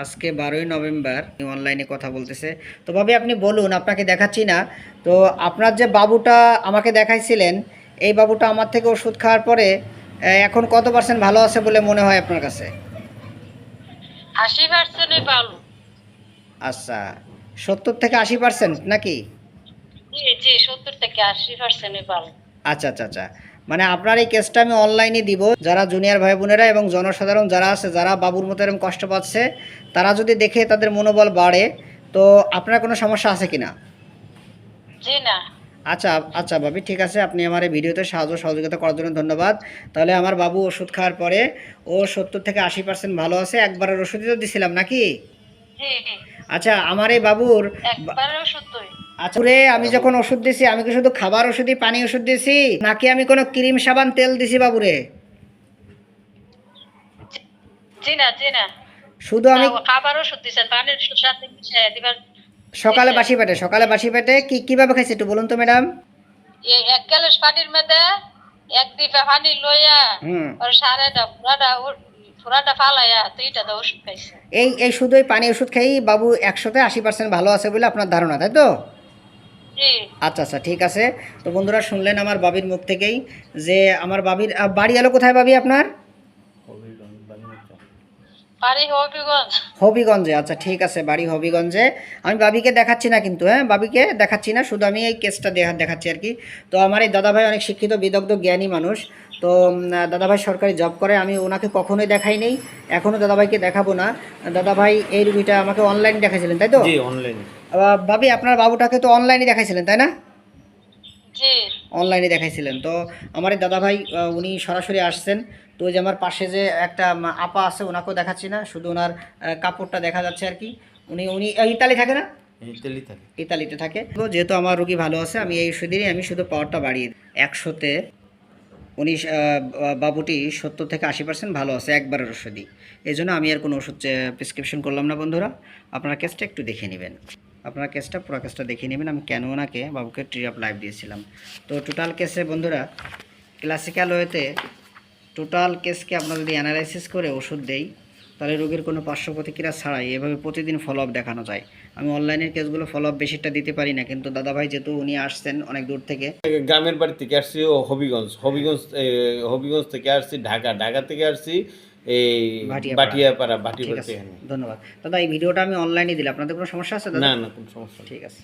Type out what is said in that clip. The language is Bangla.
আজকে বারোই নভেম্বর অনলাইনে কথা বলতেছে। তো ভাবি আপনি বলুন আপনাকে দেখাচ্ছি না। তো আপনার যে বাবুটা আমাকে দেখাইছিলেন এই বাবুটা আমার থেকে ওষুধ খাওয়ার পরে এখন কত পার্সেন্ট ভালো আছে বলে মনে হয় আপনার কাছে? আশি পার্সেন্টই ভালো। আচ্ছা সত্তর থেকে আশি পার্সেন্ট নাকি? জি জি সত্তর থেকে আশি পার্সেন্টই ভালো। আচ্ছা আচ্ছা আচ্ছা। মানে আপনার এই কেসটা আমি অনলাইনে দিব। যারা জুনিয়র ভাই বোনেরা এবং জনসাধারণ যারা আছে যারা বাবুর মতো এরকম কষ্ট পাচ্ছে তারা যদি দেখে তাদের মনোবল বাড়ে তো আপনার কোনো সমস্যা আছে কি না জি না। আচ্ছা আচ্ছা ভাবি ঠিক আছে আপনি আমার এই ভিডিওতে সাহায্য সহযোগিতা করার জন্য ধন্যবাদ। তাহলে আমার বাবু ওষুধ খাওয়ার পরে ও সত্তর থেকে আশি পার্সেন্ট ভালো আছে একবারের ওষুধই তো দিছিলাম নাকি? আচ্ছা আমার এই বাবুর আচ্ছা। আমি যখন ওষুধ দিছি আমি কি শুধু খাবার ওষুধই পানি ওষুধ দিছি? নাকি আমি কোনো ক্রিম সাবান তেল দিছি বাবুরে? শুধু আমি সাথে দিবার সকালে বাসি পেটে সকালে বাসি পেটে কি কীভাবে খাইছি একটু বলুন তো ম্যাডাম। এক গ্যালাস পানির মধ্যে এক দিপা পানি লইয়া হুম। ওর সারাটা পুরাটা পুরাটা ফালাইয়া দুইটা তো ওষুধ খাইছে। এই এই শুধু পানি ওষুধ খেয়েই বাবু একশোতে আশি পার্সেন্ট ভালো আছে বলে আপনার ধারণা তাই তো? আচ্ছা আচ্ছা ঠিক আছে। তো বন্ধুরা শুনলেন আমার বাবির মুখ থেকেই যে আমার বাবির বাড়ি এলো কোথায় বাবি আপনার? বাড়ি হবিগঞ্জ। হবিগঞ্জে আচ্ছা ঠিক আছে বাড়ি হবিগঞ্জে। আমি বাবিকে দেখাচ্ছি না কিন্তু হ্যাঁ? বাবিকে দেখাচ্ছি না শুধু আমি এই কেসটা দেখা দেখাচ্ছি আর কি। তো আমার এই দাদাভাই অনেক শিক্ষিত বিদগ্ধ জ্ঞানী মানুষ। তো দাদাভাই সরকারি জব করে আমি ওনাকে কখনোই দেখাই নেই এখনও দাদাভাইকে দেখাবো না। দাদাভাই এই রুগীটা আমাকে অনলাইন দেখাইছিলেন তাই তো? জি অনলাইনে ভাবি আপনার বাবুটাকে তো অনলাইনে দেখাইছিলেন তাই না? জি। অনলাইনে দেখাইছিলেন। তো আমার এই দাদাভাই উনি সরাসরি আসছেন। তো ওই যে আমার পাশে যে একটা আপা আছে ওনাকেও দেখাচ্ছি না শুধু ওনার কাপড়টা দেখা যাচ্ছে আর কি। উনি উনি ইতালি থাকে না? ইতালিতে থাকে। তো যেহেতু আমার রুগী ভালো আছে আমি এই ওষুধেরই আমি শুধু পাওয়ারটা বাড়িয়ে দিই। একশোতে উনি বাবুটি সত্তর থেকে আশি পার্সেন্ট ভালো আছে একবারের ওষুধই। এই জন্য আমি আর কোনো ওষুধ প্রেসক্রিপশন করলাম না বন্ধুরা। আপনার কেসটা একটু দেখে নেবেন। আপনার কেসটা পুরো কেসটা দেখে নেবেন। আমি কেন ওনাকে বাবুকে ট্রি অফ লাইফ দিয়েছিলাম। তো টোটাল কেসে বন্ধুরা ক্লাসিক্যাল ওয়েতে টোটাল কেসকে আপনার যদি অ্যানালাইসিস করে ওষুধ দেই তাহলে রোগীর কোনো পার্শ্ব প্রতিক্রিয়া ছাড়াই এভাবে প্রতিদিন ফলো আপ দেখানো যায়। আমি অনলাইনের কেসগুলো ফলো আপ বেশিটা দিতে পারি না কিন্তু দাদাভাই যেহেতু উনি আসছেন অনেক দূর থেকে। গ্রামের বাড়ি থেকে আসছি ও হবিগঞ্জ। হবিগঞ্জ হবিগঞ্জ থেকে আসছি ঢাকা। ঢাকা থেকে আসছি এই। বাটিয়াপাড়া ধন্যবাদ। দাদা এই ভিডিওটা আমি অনলাইনে দিলাম। আপনাদের কোনো সমস্যা আছে না না কোনো সমস্যা ঠিক আছে।